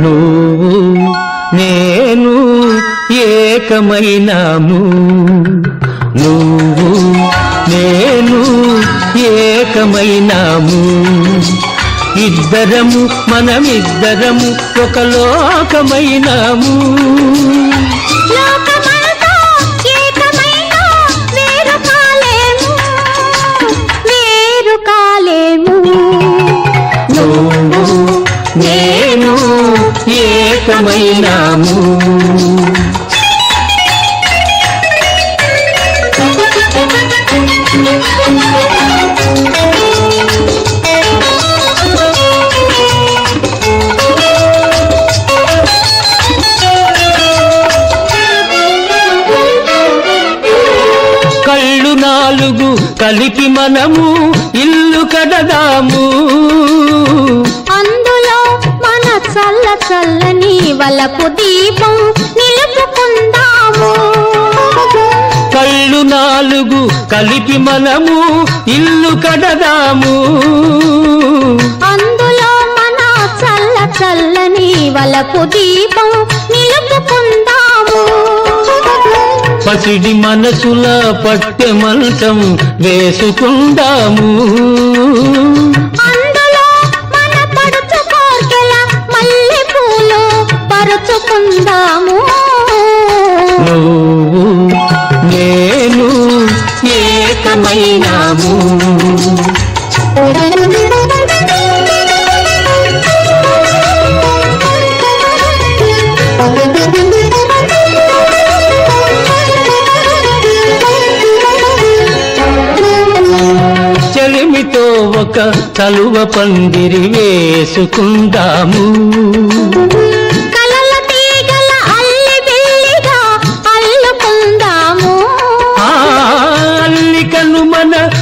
నువ్వు నేను ఏకమైనాము నువ్వు నేను ఏకమైనాము. ఇద్దరము మనమిద్దరము ఒక లోకమైనాము. లోకమంతా ఏకమైనాము. కళ్ళు నాలుగు కలిపి మనము ఇల్లు కడదాము. వలపు దీపం నిలుపుకుందాము. కళ్ళు నాలుగు కలిపి మనము ఇల్లు కడదాము. అందులో మన చల్ల చల్లని వలపు దీపం నిలుపుకుందాము. పసిడి మనసుల పట్టె మంచం వేసుకుందాము. ఏకమైనాము చెలిమితో ఒక చలువ పందిరి వేసుకుందాము.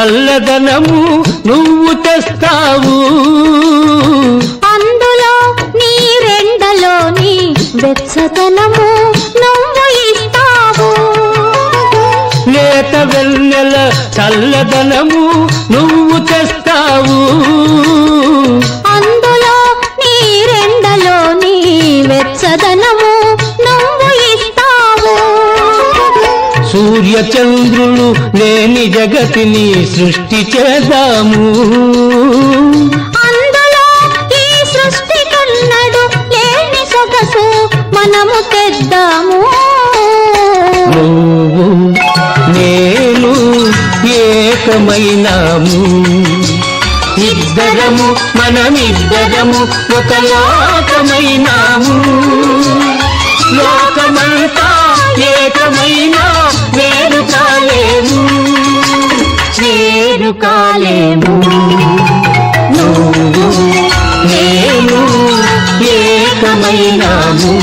చల్లదనము నువ్వు తెస్తావు. అందులో నీ రెండలోని వెచ్చదనము నువ్వు ఇస్తావు. లేత వెన్నెల చల్లదనము నువ్వు తెస్తావు. సూర్య చంద్రులు లేని జగతిని సృష్టి చేద్దాము. మనము తెద్దాము. నువ్వు నేను ఏకమైనాము. ఇద్దరము మనమిద్దరము ఒక లోకమైనాము. లోకమంతా ఏకమైనా వేరు కాలేము. నువ్వు నేను ఏకమైనాము.